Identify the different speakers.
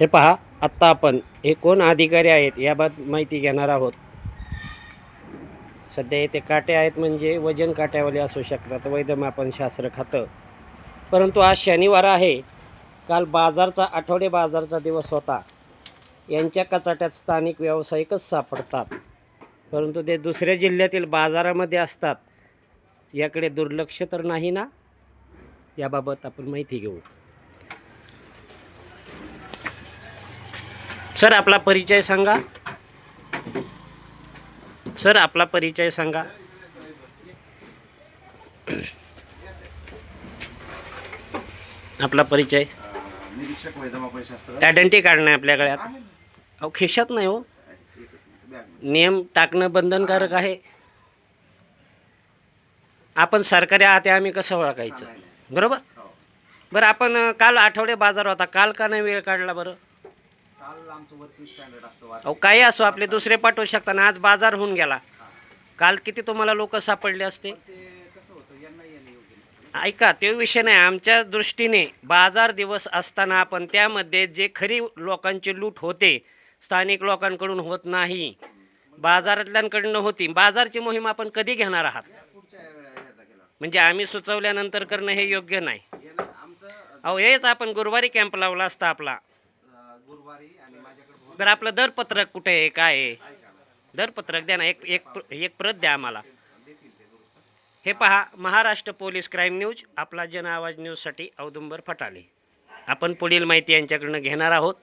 Speaker 1: हे पहा आत्ता आपण हे कोण अधिकारी आहेत याबाबत माहिती घेणार आहोत. सध्या येथे काटे आहेत म्हणजे वजन काट्यावाले असू शकतात वैधमापन शास्त्र खातं. परंतु आज शनिवार आहे. काल बाजारचा आठवडे बाजारचा दिवस होता. यांच्या कचाट्यात स्थानिक व्यावसायिकच सापडतात. परंतु ते दुसऱ्या जिल्ह्यातील बाजारामध्ये असतात. याकडे दुर्लक्ष तर नाही ना? याबाबत आपण माहिती घेऊ. सर आपला परिचय सांगा. सर आपला परिचय सांगा. आपला परिचय.
Speaker 2: निरीक्षक वैद्यमापन शास्त्र
Speaker 1: आयडेंटिटी कार्ड नाही आपल्या गळ्यात. अहो खिशात नाही हो. नियम टाकणं बंधनकारक आहे. आपण सरकारी आहात हे आम्ही कसं ओळखायचं? बरोबर? बरं आपण काल आठवडे बाजार होता. काल का नाही वेळ काढला बरं?
Speaker 2: काल आमचं वर्किंग स्टँडर्ड असतं
Speaker 1: अहो काही असो आपले दुसरे पाठवू शकता ना. आज बाजार होऊन गेला. काल किती तुम्हाला लोक सापडले असते?
Speaker 2: ते कसं होतं यांना येणं योग्य नसतं
Speaker 1: ऐका ते विषय नाही. आमच्या दृष्टीने बाजार दिवस असताना आपण त्यामध्ये जे खरी लोकांची लूट होते स्थानिक लोकांकडून होत नाही. बाजारातल्यांकडनं होती. बाजारची मोहीम आपण कधी घेणार आहात?
Speaker 2: पुढच्या
Speaker 1: म्हणजे आम्ही सुचवल्यानंतर करणं हे योग्य नाही.
Speaker 2: आमचं
Speaker 1: अहो हेच आपण गुरुवारी कॅम्प लावला असता आपला.
Speaker 2: गुरुवारी आणि माझ्याकडे
Speaker 1: बरं आपलं दरपत्रक कुठे आहे? काय आहे? दरपत्रक द्या ना एक एक प्र- एक प्रत द्या आम्हाला. हे पहा महाराष्ट्र पोलीस क्राईम न्यूज आपला जन आवाज न्यूजसाठी औदुंबर फटाले. आपण पुढील माहिती यांच्याकडनं घेणार आहोत.